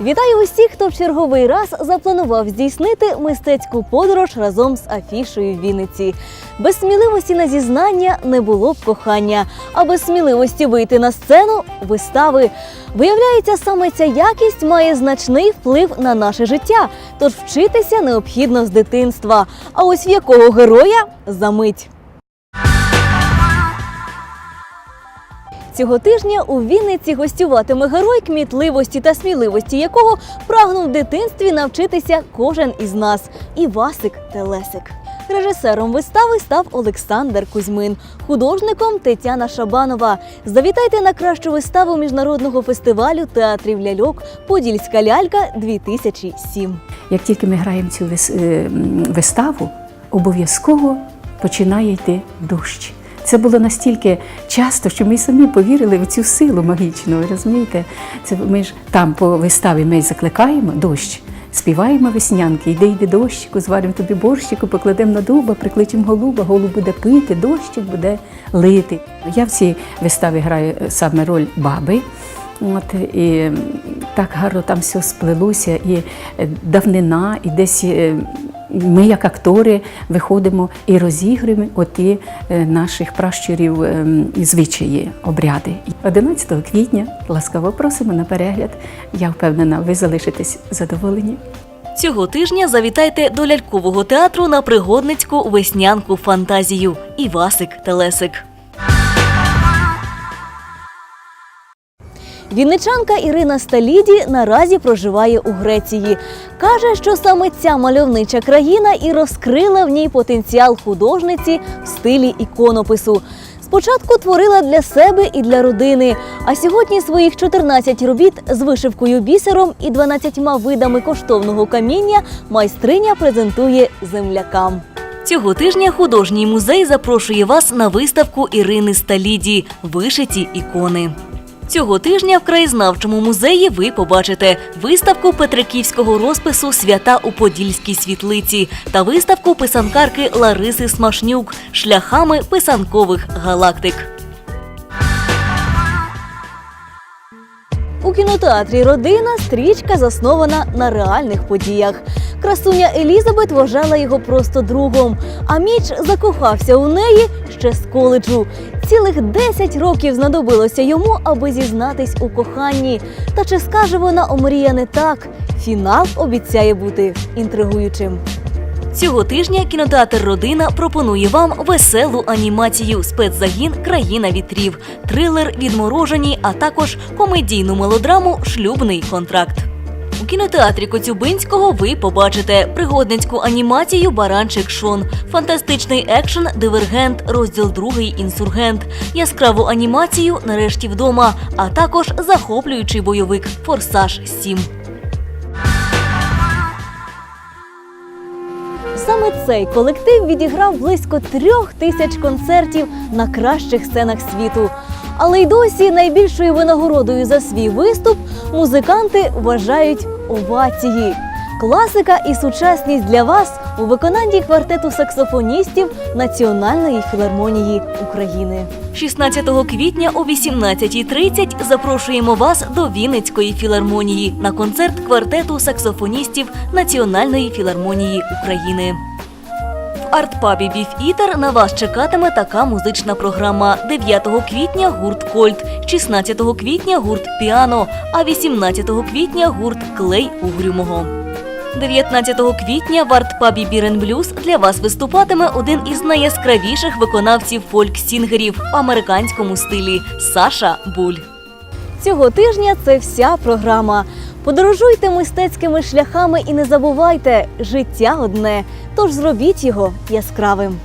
Вітаю усіх, хто в черговий раз запланував здійснити мистецьку подорож разом з афішою Вінниці. Без сміливості на зізнання не було б кохання, а без сміливості вийти на сцену вистави. Виявляється, саме ця якість має значний вплив на наше життя, тож вчитися необхідно з дитинства. А ось в якого героя за Цього тижня у Вінниці гостюватиме герой кмітливості та сміливості, якого прагнув в дитинстві навчитися кожен із нас Івасик Телесик. Режисером вистави став Олександр Кузьмин, художником Тетяна Шабанова. Завітайте на кращу виставу міжнародного фестивалю театрів ляльок Подільська лялька 2007. Як тільки ми граємо цю е, виставу, обов'язково починає йти дощ. Це було настільки часто, що ми самі повірили в цю силу магічну. Розумієте? Це ми ж там по виставі ми закликаємо дощ, співаємо веснянки, йди, йди дощику, зваримо тобі борщику, покладемо на дуба, прикличемо голуба, голуб буде пити, дощик буде лити. Я в цій виставі граю саме роль баби. От, і так гарно там все сплелося, і е, давнина, і десь е, ми, як актори, виходимо і розігруємо оті е, наших пращурів е, звичаї, обряди. 11 квітня ласкаво просимо на перегляд. Я впевнена, ви залишитесь задоволені. Цього тижня завітайте до лялькового театру на пригодницьку веснянку фантазію Івасик Телесик. Вінничанка Ірина Сталіді наразі проживає у Греції. Каже, що саме ця мальовнича країна і розкрила в ній потенціал художниці в стилі іконопису. Спочатку творила для себе і для родини, а сьогодні своїх 14 робіт з вишивкою бісером і 12 видами коштовного каміння майстриня презентує землякам. Цього тижня художній музей запрошує вас на виставку Ірини Сталіді Вишиті ікони. Цього тижня в краєзнавчому музеї ви побачите виставку петриківського розпису Свята у Подільській світлиці та виставку писанкарки Лариси Смашнюк шляхами писанкових галактик. У кінотеатрі Родина стрічка заснована на реальних подіях. Красуня Елізабет вважала його просто другом, а Міч закохався у неї ще з коледжу. Цілих 10 років знадобилося йому, аби зізнатись у коханні. Та чи скаже вона омріяне так? Фінал обіцяє бути інтригуючим. Цього тижня кінотеатр Родина пропонує вам веселу анімацію спецзагін Країна вітрів, трилер Відморожені, а також комедійну мелодраму Шлюбний контракт. У кінотеатрі Коцюбинського ви побачите пригодницьку анімацію Баранчик Шон, фантастичний екшен Дивергент, розділ другий інсургент, яскраву анімацію Нарешті вдома, а також захоплюючий бойовик Форсаж 7. Саме цей колектив відіграв близько трьох тисяч концертів на кращих сценах світу. Але й досі найбільшою винагородою за свій виступ музиканти вважають овації. Класика і сучасність для вас у виконанні квартету саксофоністів Національної філармонії України. 16 квітня о 18.30 запрошуємо вас до Вінницької філармонії на концерт квартету саксофоністів Національної філармонії України. В артпабі Біф Ітер на вас чекатиме така музична програма. 9 квітня гурт Кольт, 16 квітня гурт Піано, а 18 квітня гурт Клей Угрюмого. 19 квітня в артпабі Бірен Блюз для вас виступатиме один із найяскравіших виконавців фольк-сінгерів в американському стилі Саша Буль. Цього тижня це вся програма. Подорожуйте мистецькими шляхами і не забувайте, життя одне, тож зробіть його яскравим.